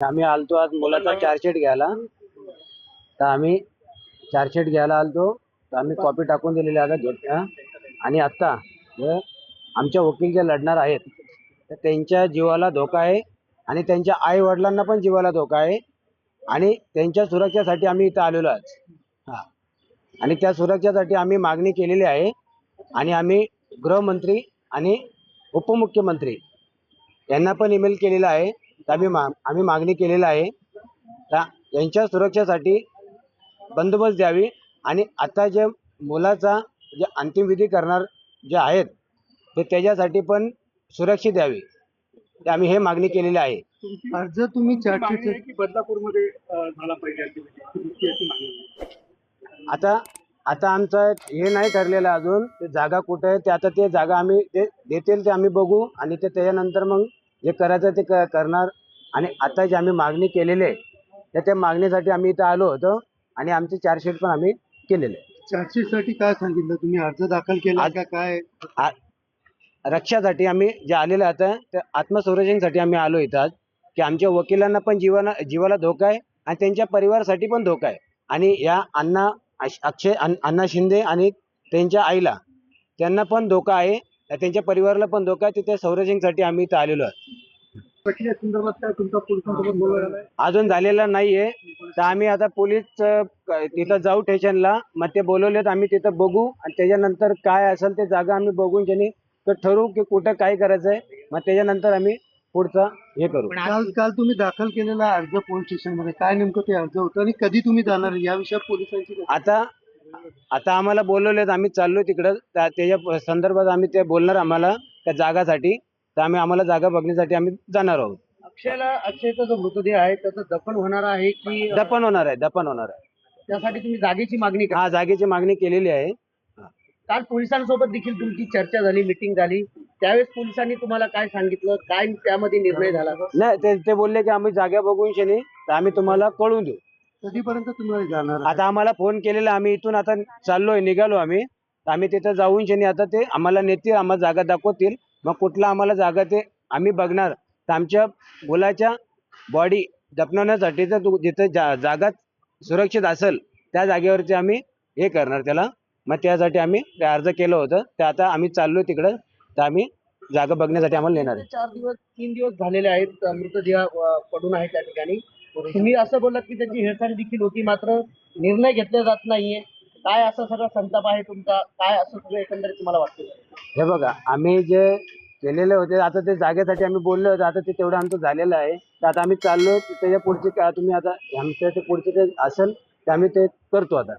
आम्ही आलतो आज मुलाचा चार्जशीट घ्यायला. तर आम्ही चार्जशीट घ्यायला आलतो. तर आम्ही कॉपी टाकून दिलेली आता घेत आणि आत्ता आमच्या वकील जे लढणार आहेत. तर त्यांच्या जीवाला धोका आहे. आणि त्यांच्या आई वडिलांना पण जीवाला धोका आहे. आणि त्यांच्या सुरक्षेसाठी आम्ही इथं आलेलो आहोत. हां. आणि त्या सुरक्षेसाठी आम्ही मागणी केलेली आहे. आणि आम्ही गृहमंत्री आणि उपमुख्यमंत्री यांना पण ईमेल केलेला आहे. आम्ही मा आम्ही मागणी केलेलं आहे. तर यांच्या सुरक्षेसाठी बंदोबस्त द्यावी आणि आता जे मुलाचा जे अंतिम विधी करणार जे आहेत ते त्याच्यासाठी पण सुरक्षित द्यावी. ते आम्ही हे मागणी केलेली आहे. अर्ज तुम्ही बदलापूरमध्ये झाला पाहिजे. आता आता आमचं हे नाही ठरलेलं अजून ते जागा कुठे आहे ते आता ते जागा आम्ही ते देतील ते आम्ही बघू आणि ते त्याच्यानंतर मग जे करायचं ते करणार. आणि आता जे आम्ही मागणी केलेली आहे तर त्या मागणीसाठी आम्ही इथं आलो होतो आणि आमचे चार्जशीट पण आम्ही केलेले. आहे. चार्जशीटसाठी काय सांगितलं? तुम्ही अर्ज दाखल केला आज- का काय? आ- रक्षासाठी आम्ही जे आलेलं आता त्या आत्मसंरक्षणासाठी आम्ही आलो इथं आज की आमच्या वकिलांना पण जीवाला जीवाला धोका आहे आणि त्यांच्या परिवारासाठी पण धोका आहे. आणि या अण्णा अश- अक्षय अण्- अण्णा शिंदे आणि त्यांच्या आईला त्यांना पण धोका आहे त्यांच्या परिवाराला पण धोका आहे त्या संरक्षणासाठी आम्ही इथं आलेलो आहोत. प्रक्रिया संदर्भात काय तुमचा पोलिसांसोबत बोलणं झालंय. अजून झालेलं नाहीये. तर आम्ही आता पोलीस अं, क- तिथं जाऊ स्टेशनला मग ते बोलवलेत आम्ही तिथं बघू. आणि त्याच्यानंतर काय असेल ते जागा आम्ही बघून त्यांनी तर ठरवू की कुठं काय करायचंय. मग त्याच्यानंतर आम्ही पुढचं हे करू. काल काल तुम्ही दाखल केलेला अर्ज पोलीस स्टेशनमध्ये. काय नेमकं ते अर्ज होतं आणि कधी तुम्ही जाणार या विषयात पोलिसांची काय- आता आता आम्हाला बोलवलेत. आम्ही चाललो तिकडं. त्या- त्याच्या संदर्भात आम्ही ते बोलणार आम्हाला त्या जागासाठी. तर आम्ही आम्हाला जागा बघण्यासाठी आम्ही जाणार आहोत. अक्षयला अक्षयचा जो मृतदेह आहे त्याचं दफन होणार आहे की दफन होणार आहे दफन होणार आहे. त्यासाठी तुम्ही जागेची मागणी करा. हा जागेची मागणी केलेली आहे. काल पोलिसांसोबत देखील तुमची चर्चा झाली मिटिंग झाली. त्यावेळेस पोलिसांनी तुम्हाला काय सांगितलं? काय त्यामध्ये निर्णय झाला? नाही ते ते बोलले की आम्ही जागा बघून शनी तर आम्ही तुम्हाला कळून देऊ. कधीपर्यंत तुम्हाला जाणार आता आम्हाला फोन केलेला आम्ही इथून आता चाललोय निघालो आम्ही. तर आम्ही तिथं जाऊन शनी आता ते आम्हाला नेतील आम्हाला जागा दाखवतील. मग कुठला आम्हाला जागा ते आम्ही बघणार. तर आमच्या मुलाच्या बॉडी दफनवण्यासाठी तर तू- जिथं जा जागा सुरक्षित असेल त्या जागेवरती आम्ही हे करणार त्याला. मग त्यासाठी आम्ही अर्ज केलं होतं. ते आता आम्ही चाललोय तिकडं. तर आम्ही जागा बघण्यासाठी आम्हाला नेणार आहे. चार दिवस तीन दिवस झालेले आहेत. मृतदेह पडून आहे त्या ठिकाणी. तुम्ही असं बोललात की त्याची हेळसांड देखील होती मात्र निर्णय घेतला जात नाहीये. काय असं सगळं संताप आहे तुमचा? काय असं सगळं एकंदरीत तुम्हाला वाटतं? हे बघा आम्ही जे केलेले होते आता ते जागेसाठी आम्ही बोललो होतो आता ते तेवढं आमचं झालेलं आहे. तर आता आम्ही चाललो त्याच्या पुढचे काय तुम्ही आता आमच्या ते पुढचे ते असेल ते आम्ही ते करतो आता.